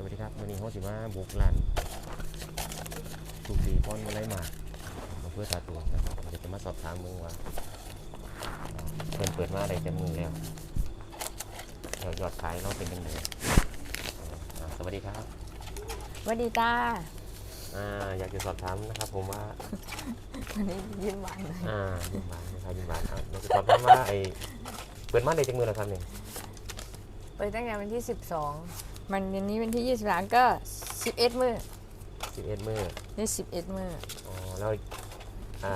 สวัสดีครับวันนี้เขาสิมาบุกร้านสุกีพอนมาไล่มาอำเพื่อตาตัวนะครับเดี๋ยวจะมาสอบถามมึงว่าเพิ่นเปิดมาได้จะมือแล้วเดี๋ยวยอดขายเราเป็นยังไงอ่าสวัสดีครับสวัสดีจ้าอ่าอยากจะสอบถามนะครับผมว่าวันนี้ยิ้มหวานเลยอ่ายิมบานนะครับยิมบานครับอยากจะสอบถามว่าไอเปิดมาได้จังมือแล้วครับเนี่ยเปิดตั้งแต่วันที่12 มันวันนี้วันที่ 23 ก็ 11 มื้อสิบเอ็ดมือนี่11 มื้ออ๋อแล้วอ่า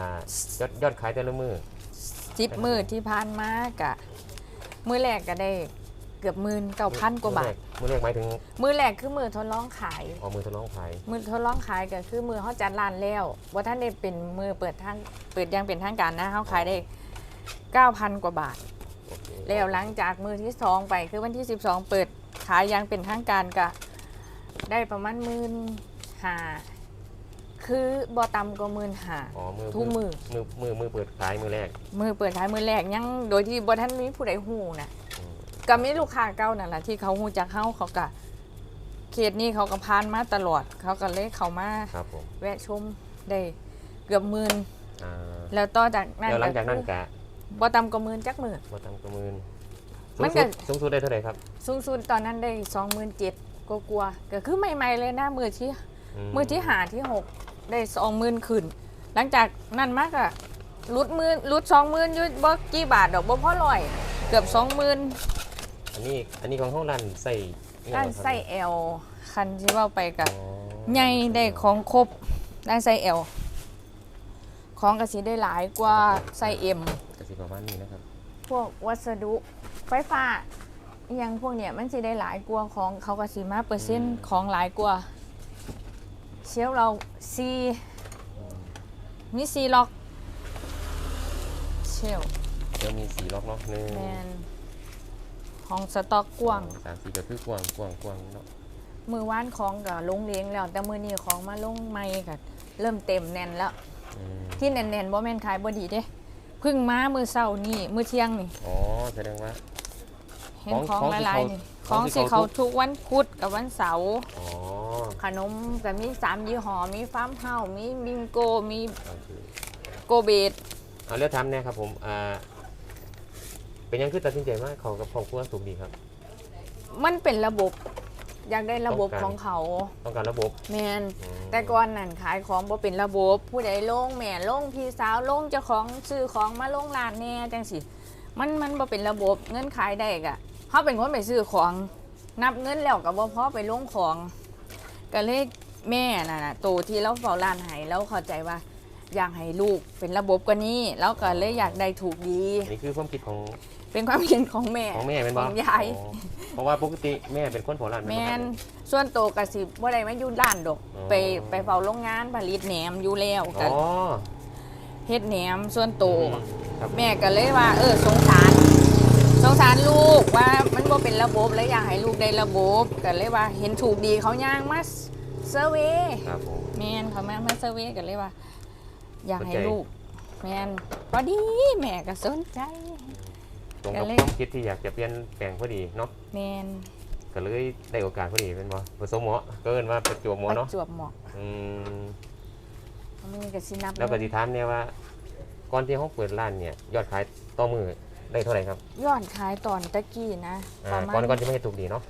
ยอดยอดขายแต่ละมือ10มื้อที่ผ่านมากะ มื้อแรกก็ได้เกือบหมื่นเก้าพันกว่าบาท มือแรกหมายถึงมื้อแรกคือมื้อทดลองขาย อ๋อมือทดลองขายมื้อทดลองขายก็คือมื้อเฮาจัดร้านแล้วว่าท่านได้เป็นมื้อเปิดทางเปิดอยังเป็นทางการนะเฮาขายได้ 9,000 กว่าบาท โอเคแล้วหลังจากมือที่สองไปคือวันที่ 12 เปิด ขายอยังเป็นทางการก็ได้ประมาณหมื่นหาคือบอต่ำกว่าหมื่นหาอ๋อมือทุกมือ มือมือมือเปิดขายมือแรกมือเปิดขายมือแรกยังโดยที่บอท่านมีผู้ใดหูนะอืมก็มีลูกค้าเก่านั่นแหละที่เขาหูจากเฮาเขาก็เขตนี้เขาก็พานมาตลอด เขาก็เลยเขามาครับผมแวะชมได้เกือบหมื่นอ่าแล้วต่อจากนั้นแล้วหลังจากนั้นกะบอต่ำกว่าหมื่นจักหมื่น มาทำกระมืน สูมังนก็ สุดสูงสุดได้เท่าไหร่ครับสูงสุดตอนนั้นได้สองหมื่นเจ็ดก็กลัวๆก็คือใหม่ ๆ เลยนะมือที่มือที่หาที่หกได้สองหมื่นขึ้น หลังจากนั้นมากอะรุดหมื่นรุดสองหมื่นอยุบ่กี่บาทดอกบ่พอร้อย เกือบสองหมื่นอันนี้อันนี้ของห้องรันใส่อิหยังด้านครับไส้แอลคันที่ว่าไปกับ อ๋อใหญ่ได้ของครบด้านไส้แอลของกระสีได้หลายกว่าไส้เอ็มกระสิประมาณนี้นะครับ พวกวัสดุ ไฟฟ้าอหยังพวกเนี้ยมันสิได้หลายกว่าของเขากระสีมาเปอร์เซ็นต์ของหลายกว่าเชลฟ์เราซีอืมมีซีล็อกเชลเดี๋ยวมีสีล็อกเนาะหนึ่งแมนของสต็อกกว้าง สามสี่ก็คือกว้างกว้างกว้างเนาะมือว่านของกับลงเลี้ยงแล้วแต่มือนี้ของมาลงไม่กับเริ่มเต็มแน่นแล้ว อืมที่แน่นๆบ่แม่นขายบ่ดีเด้เพึ่งมามือเช้านี่มือเที่ยงนี่อ๋อแสดงว่า เห็นของของของหที่ลายเขาๆนี่ขขอองงที่สิเขาเขาทุกวันพุธกับวันเสาร์อ๋อขนมก็มีสามยี่ห้อมีฟาร์มเฮาส์มีบิงโกมีโอเคโกเบตเอาเรื่องทำเนี่ยครับผมอ่าเป็นยังคือตัดสินใจว่าเขากับครอบครัวถูกดีครับ มันเป็นระบบ อยากได้ระบบต้องการของเขาต้องการระบบแมนอืมแต่ก่อนนั่นขายของบ่เป็นระบบผู้ใดลงแม่ลงพี่สาวลงเจ้าของซื้อของมาลงร้านแน่จังสิมันมันบ่เป็นระบบเงินขายได้กะ เขาเป็นคนไปซื้อของนับเงินแล้วก็บ่พอไปลงของก็เลยแม่น่ะนะโตที่เราเฝ้าร้านให้แล้วเข้าใจว่าอยากให้ลูกเป็นระบบกว่านี้ แล้วก็เลยอยากได้ถูกดี นี่คือความคิดของเป็นความคิดของแม่ของแม่เป็นบ่ของยายอ๋อเพราะว่าปกติแม่เป็นคนหัวร้านแมบ่ครับนส่วนโตวกะสิบ่ได้มาอยู่ร้านดอกอ๋อไปไปเฝ้าโรงงานผลิตแหนมอยู่แล้วอ๋ก็อเฮ็ดแหนมส่วนโตวครับแม่ก็เลยว่า เออสงสาร สงสารลูกว่ามันบ่เป็นระบบแล้วอยากให้ลูกได้ระบบก็เลยว่าเห็นถูกดีเขาย่างมาเซอร์เวย์ครับผมแมนเขามามาเซอร์เวย์ก็เลยว่า อยากให้สนใจลูกแมนพอดีแม่ก็สนใจตรงกับก็เลยความคิดที่อยากจะเปลี่ยนแปลงพอดีเนาะแมนก็เลยได้โอกาสพอดีเป็นบ่ผสมเหมาะก็เอิ้นว่าประจวบเหปมาะระเนาะจวบเหมาะอืมมันก็สินับแล้วก็สิถามเนี่ยว่าก่อนที่เขาเปิดร้านเนี่ย ยอดขายต่อมือ ได้เท่าไหร่ครับยอดขายตอนตะกี้นะปอ่าระมาก่อนณก่อนที่ไม่ให้ถูกดีเนาะ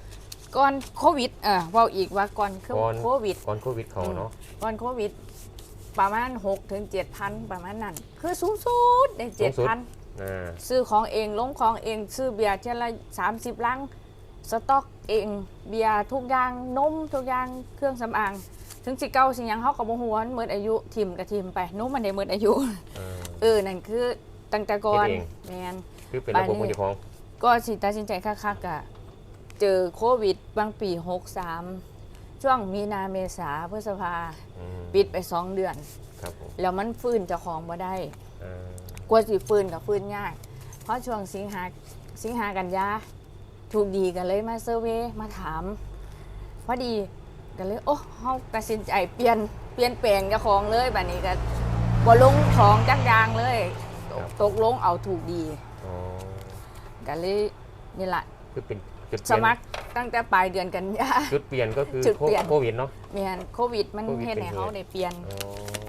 ก่อนโควิดเออเว่าอีกว่าก่อนก่อนโควิด ก่อนโควิดเขาเนาะก่อนโควิด ประมาณ6ถึง7,000 ประมาณนั้น คือสูงสุดได้สูงสุด7,000 อ่าซื้อของเองลงของเอง ซื้อเบียร์เช่นละ30 ลัง สต็อกเอง เบียร์ทุกอย่างนมทุกอย่างเครื่องสำอาง ถึงสิเก่าสิหยังเฮาก็บ่ฮู้ว่ามันหมดอายุทิมก็ทิมไปนมมันได้หมดอายุ อ่า เออ นั่นคือตั้งแต่ก่อนเฮ็ดเอง แม่น คือเป็นระบบของเจ้าของ ก็สิตัดสินใจคักๆกะเจอโควิดบางปี 63 ช่วงมีนาเมษาพฤษภาอืม ปิดไป 2 เดือน ครับผมแล้วมันฟื้นเจ้าของบ่ได้ อ่ากว่าสิฟื้นกับฟื้นยาก เพราะช่วงสิงหาสิงหากันยาถูกดีกันเลยมาเซอร์เวย์มาถาม พอดีกันเลย โอ้เฮาตัดสินใจเปลี่ยนเปลี่ยนแปลงเจ้าของเลยบัดนี้ก็บ่ลงของจักอยางเลย ตกตกลงเอาถูกดีอ๋อ กันเลยนี่ล่ะคือเป็นจุดเปสลี่ยนมัครตั้งแต่ปลายเดือนกันยา จุดเปลี่ยนก็คือจุดเปลี่ยน โควิดเนาะแม่นโควิดมันโควิดเฮ็ดเป็นให้เหตุ เขาได้เปลี่ยนอ๋อ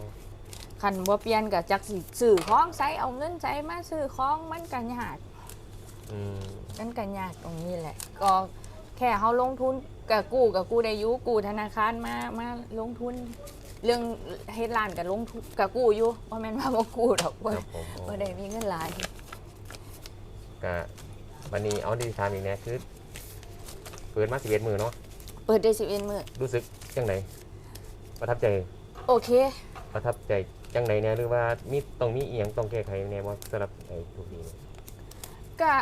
คันบ่เปลี่ยนก็จักสิซื้อของใช้เอาเงินใช้มาซื้อของมันก็ยากอืมมันก็ยากตรงนี้แหละ ก็แค่เขาลงทุนกับกู้กับกู้ได้อยุกู้ธนาคารมามาลงทุน เรื่องเฮ็ดร้านกับลงทุนกับกู้อยู่บ่แม่นว่าบ่กู้ดอกคบ่รับผมอ๋อบ่ได้มีเงินหลาย ก็วันนี้เอาดีถามอีกแน่คือเปิดมา11มื้อเนาะเปิดได้11มื้อรู้สึกจังไดประทับใจโอเค ประทับใจจังไดแน่หรือว่ามีต้องมีอีหยังต้องแก้ไขแน่ว่าสำหรับไอ้ทุกนี้ก็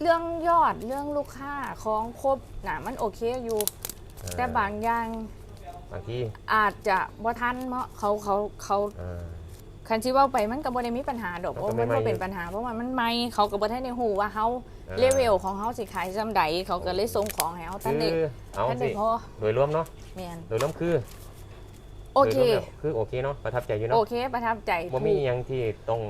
เรื่องยอดเรื่องลูกค้าของครบน่ะมันโอเคอยู่อ่แต่บางอย่างบางทีอาจจะบ่ทันเพราะเขาเขาเขาอ่า คันที่เว่าไปมันก็บ่ได้มีปัญหาดอกมันเพก็ราะไม่มันบ่ไม่เป็นปัญหาเพราะว่ามันใหม่เขาก็บ่ทันได้ฮู้ว่าเฮาอ่าเลเวลของเฮาสิขายซำใดเขาก็เลยส่งของให้เฮาทันได้คือเอาทันสิได้พอโดยรวมเนาะแม่นโดยรวมคือโอเค โดยรวมแล้วคือโอเคเนาะประทับใจอยู่โอเนาะเค ประทับใจบ่มีอีหยังที่ต้อง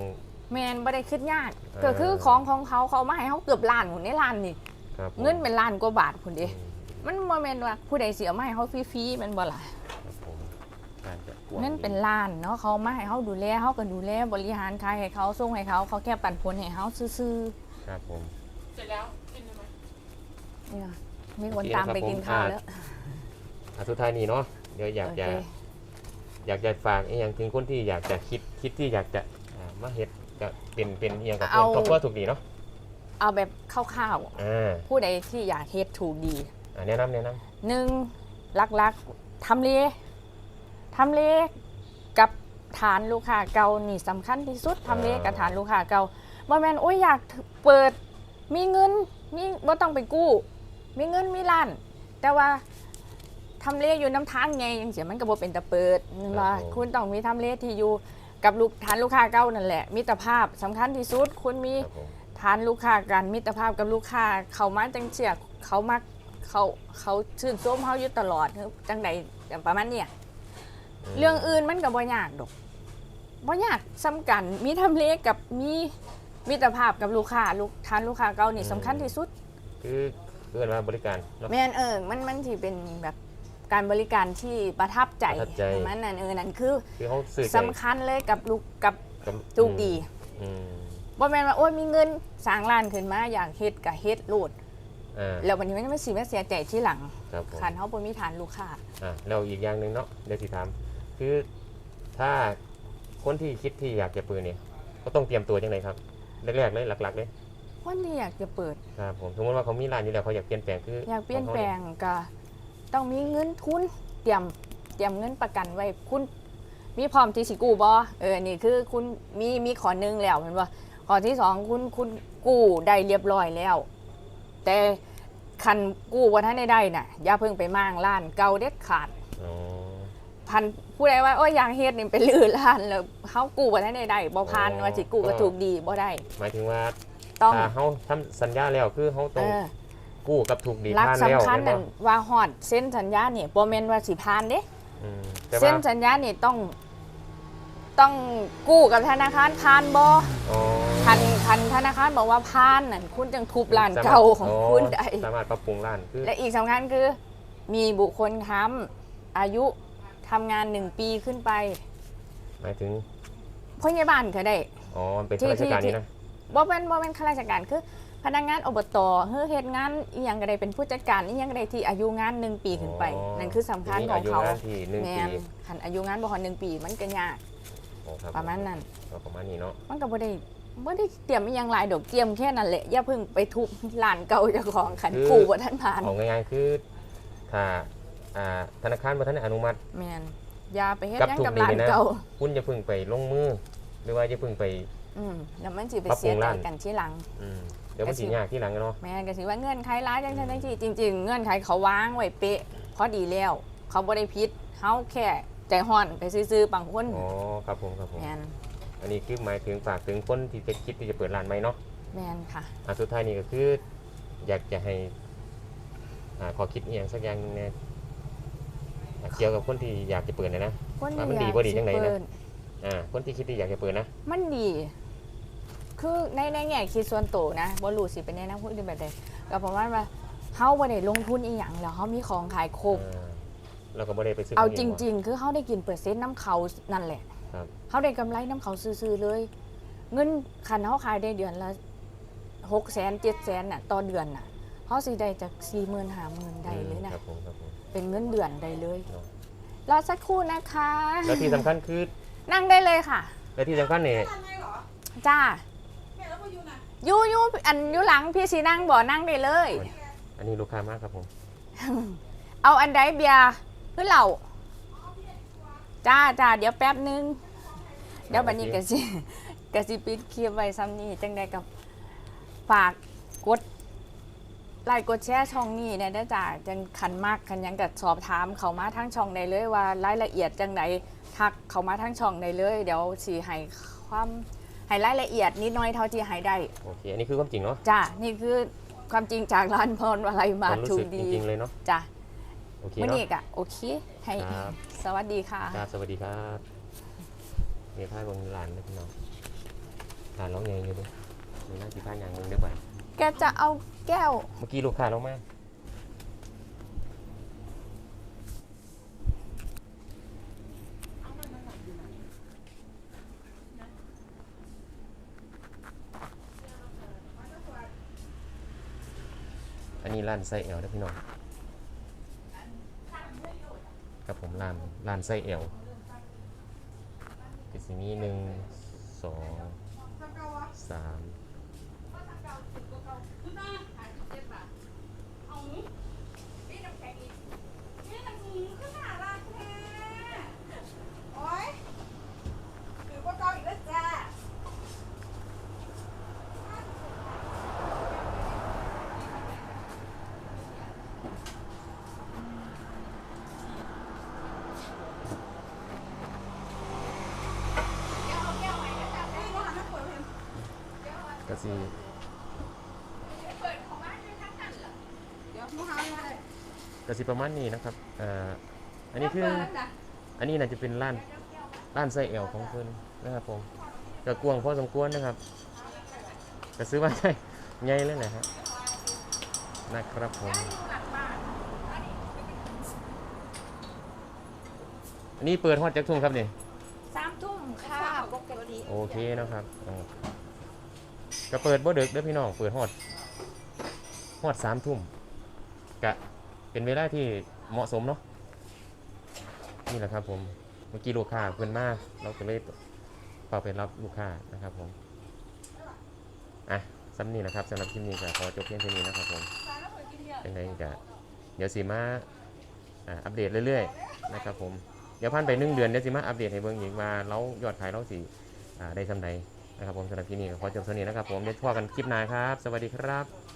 แม่นบ่ได้คิดยากอ่า ก็คือของของเขาเขาเอามาให้เฮาเกือบล้านพุ่นในล้านนี่ครับผมเงินเป็นล้านกว่าบาทพุ่นเด้อืมมันบ่แม่นว่าผู้ใดสิเอามาให้เฮาฟรีๆแมันบ่ล่ะครับผม การจะกว้างเงินเป็นล้านเนาะเขามาให้เฮาดูแลเฮาก็ดูแลบริหารขายให้เขาส่งให้เขาเขาแค่ปันผลให้เฮาซื่อครับผมเสร็จแล้วกินเลยไหมๆเนี่ยมีคนโอเคตามไปครับผมกินข้าวอ่าแล้ว อะสุดท้ายนี้เนาะเดี๋ยวอยากโอจะเค อยากจะฝากอีหยังถึงคนที่อยากจะคิดคิดที่อยากจะอ่ามาเฮ็ดก็เป็นเป็นอีหยังกับเพื่อนครอบครัวถูกดีเนาะเอาแบบคร่าวอ่าๆผู้ใดที่อยากเฮ็ดถูกดีอ่าแนะนำแนะนำหนึ่งลักๆทำเล ทำเลกับฐานลูกค้าเก่านี่สำคัญที่สุดทำเลกับฐานลูกค้าเก่าบ่แม่นโอ้ยอยากเปิดมีเงินมีบ่ต้องไปกู้ มีเงินมีล้าน แต่ว่าทำเลอยู่น้ำทางไงยังเสียมันก็บ่เป็นตะเปิดนั่นว่าคุณต้องมีทำเลที่อยู่กับลูกฐานลูกค้าเก่านั่นแหละ มิตรภาพสำคัญที่สุดคุณมีครับผมฐานลูกค้ากันมิตรภาพกับลูกค้า เขามาจังเสียเขามักเขาเขาชื่นชมเขาอยู่ตลอดจังใดประมาณเนี้ยม เรื่องอื่นมันก็บ่ยากดอกบ่ยากซ้ำกันมีทำเลกับมีมิตรภาพกับลูกค้าลูกฐานลูกค้าเก่านี่สำคัญที่สุด คือเพื่อนมาบริการเนาะ แม่นเออมันมันที่เป็นแบบการบริการที่ประทับใจประทับใจประมันนั่นเออนั่นคือคือเขาสื่อใจสำคัญเลยกับลูกกับกับลูกดีอืมบ่แม่นว่าโอ้ยมีเงินสร้างร้านขึ้นมาอยากเฮ็ดก็เฮ็ดโลด อ่าแล้ววันนี้มันไม่สิมาเสียใจที่หลังครับผมคันเขาบ่มีฐานลูกค้า อ่าแล้วอีกอย่างหนึ่งเนาะเดี๋ยวสิถาม คือถ้าคนที่คิดที่อยากจะเปิดเนี่ยก็ต้องเตรียมตัวยังไงครับแรกๆเลยหลักๆเลยคนที่อยากจะเปิดครับผมสมมติว่าเขามีร้านอยู่แล้วเขาอยากเปลี่ยนแปลงคืออยากเปลี่ยนขขแปลงก็ต้องมีเงินทุนเตรียมเตรียมเงินประกันไว้คุณมีพร้อมที่สิกู้บ่เออนี่คือคุณมีมีขอหนึงแล้วเห็นบ่ข้อที่สองคุณคุณกู้ได้เรียบร้อยแล้ว แต่คันกู้บ่ทันได้ได้น่ะอย่าเพิ่งไปมั่างร้านเก่าเด็ดขาดอ๋อ พันผู้ใดว่าโอ้ยอยากเฮ็ดนี่ไปลื้อร้านแล้วเฮากู้บ่ทันได้ได้บ่ผ่านว่าสิกู้ก็ถูกดีบ่ได้ หมายถึงว่าต้อง ถ้าเขาทำสัญญาแล้วคือเขาเอต้องอกู้กับถูกดีรักผ่านแล้วสำคัญแม่นั่นนบ่ว่าฮอดเส้นสัญญาเนี่ยบ่แม่นว่าสิผ่านเด้ อืมแต่เส้ว่านสัญญานี่ต้องต้องกู้กับธนาคารผ่านบ่อ๋อคันคันธนาคารบอกว่าผ่านนั่นคุณจึงทุบร้านเก่าของคุณได้ สามารถปรับปรุงร้านคือและอีกสำคัญคือมีบุคคลค้ำอายุ ทำงานหนึ่งปีขึ้นไปหมายถึงพยาบาลก็ได้ อ๋อมันเป็นที่ข้าราชการที่นี่นะบ่เป็นบ่เป็นข้าราชการคือ พนักงานอบตเฮ้อเฮ็ดงานอีหยังก็ได้เป็นผู้จัดการอีหยังก็ได้ที่อายุงานหนึ่งปีขึ้นไป นั่นคือสำคัญของเขาทีนี้อายุงานที่หนึ่งแม่ปีนคันอายุงานบ่ฮอดหนึ่งปีมันก็ยากอ๋อครับประมาณนั้นก็ประมาณนี้เนาะมันก็บ่ได้บ่ได้เตรียมอีหยังหลายดอกเตรียมแค่นั้นแหละอย่าเพิ่งไปทุบร้านเก่าเจ้าของขันกูบ่ทันผ่านเอาง่ายๆคือถ้า อ่าธนาคารบ่ทันได้อนุมัติ แม่นอย่าไปเฮ็ดกับหยังทุกกับดีร้านเลยนะเก่า คุณอย่าเพิ่งไปลงมือ หรือว่าอย่าเพิ่งไป อืมแล้วมันสิไปปรับปรุเสียงใจร้านกันทีหลัง อืมเดี๋ยวมันแต่สิสิยากที่หลังเนาะ แม่นก็สิว่าเงื่อนไขร้ายจังซั่นจังซี่จริง ๆ เงื่อนไขเขาวางไว้เป๊ะพอดีแล้ว เขาบ่ได้ผิดเฮาแค่ใจฮ้อนไปซื่อๆบางคนอ๋อ ครับผมครับผม แม่นอันนี้คือหมายถึงฝากถึงคนที่จะคิดที่จะเปิดร้านใหม่เนาะแม่นค่ะ อะสุดท้ายนี่ก็คือ อยากจะให้อ่าขอคิดอหย่างสักอย่างหนึงเนี่ยอะ เกี่ยวกับคนที่อยากจะเปิดนะนะ คนว่ามันดีอยากบ่ดีจังใดนะ สิเปิอ่าคนที่คิดที่อยากจะเปิดนะมันดี คือในในแง่คิดส่วนตัวนะบ่รู้สิเป็นแนะนำผู้อื่นแบบใดก็ประมาณว่าเฮาบ่ได้ลงทุนอีหยังแล้วเฮามีของขายครบเออแล้วก็บ่ได้ไปซื้อเอาขจงริง ๆ คือเฮาได้กินเปอร์เซ็นต์น้ำเขานั่นแหละครับเฮาได้กำไรน้ำเขาซื่อๆเลย เงินคันเฮาขายได้เดือนละ6แสน7แสนน่ะต่อเดือนน่ะเฮาสิได้จาก40,000 50,000ได้เลยนะ ครับผมครับผม เป็นเงินเดือนได้เลยเนาะรอสักครู่นะคะ แล้วที่สำคัญคือนั่งได้เลยค่ะ และที่สำคัญเนี่ยทำไงเหรอจ้าแม่แล้วพออยู่น่ะยูยูอันยูหลังพี่สีนั่งบ่นั่งได้เลย อันนี้ลูกค้ามากครับผมเอาอันใดเบียร์คือเหล่าจ้าจ้าเดี๋ยวแป๊บนึง เดี๋ยวบันนี้กะสิกะสิปิดคลิปไว้ซ้ำนี้จังได้กับฝากกด ไลค์กดแชร์ช่องนี้เนี่ยนะจ้าจังคันมากคันหยังกัสอบถามเขามาทั้งช่องใดเลยว่ารายละเอียดจังใดทักเขามาทั้งช่องใดเลย เดี๋ยวสีให้ความให้รายละเอียดนิดหน้อยเท่าที่ให้ได้โอเค อันนี้คือความจริงเนาะจ้านี่คือความจริงจากร้านพรวลัยมาความรู้ทูสึกจดีริงๆเลยเนาะจ้ะโอเคมื่อเนาะ นี้กะโอเคให้ครับ สวัสดีค่ะ ครับสวัสดีครับมีผ้าบนร้านนะพี่น้องร้านร้องเงยอยู่ด้วยมีหน้าที่ผ้าอย่างหนึงได้ไหมแกจะเอา แก้ว เมื่อกี้ลูกค้าลงมาอันนี้ร้านไส้เอวนะพี่น้อง ครับผมร้านร้านไส้เอวก็สิมีหนึ่งสองสาม โอ๊ยถือว่าเก่าอีกแล้วจ้า ก็สิเดี๋ยวลูกค้าไม่ได้ก็สิประมาณนี้นะครับเอ่ออันนี้คือ อันนี้น่าจะเป็นร้านร้านไส้เอวของเพิ่นนะครับผมก็กวางพอสมควรนะครับก็ซื้อมาได้ใหญ่เลยนะฮะนะครับผมอันนี้เปิดฮอดจักทุ่มครับนี่สามทุ่มค่ะปกติโอเคนะครับอ๋อ ก็เปิดบ่ดึกเด้อพี่น้องเปิดฮอดฮอดสามทุ่มกะเป็นเวลาที่เหมาะสมเนาะนี่แหละครับผมเมื่อกี้ลูกค้าเพิ่นมาเราก็เลยเป่าไปรับลูกค้านะครับผมอะซ้ำนี่แหละครับสำหรับคลิปนี้ก็ขอจบเพียงเท่านี้นะครับผมเป็นไงก็เดี๋ยวสิมาอ่าอัปเดตเรื่อยๆนะครับผมเดี๋ยวผ่านไปหนึ่งเดือนเดี๋ยวสิมาอัปเดตให้เบิ่งอีกว่าเรายอดขายเราสิอ่าได้สำใด นะครับผมสำหรับที่นี่ขอจบเท่านี้นะครับผมเดี๋ยวพบกันคลิปหน้าครับ สวัสดีครับ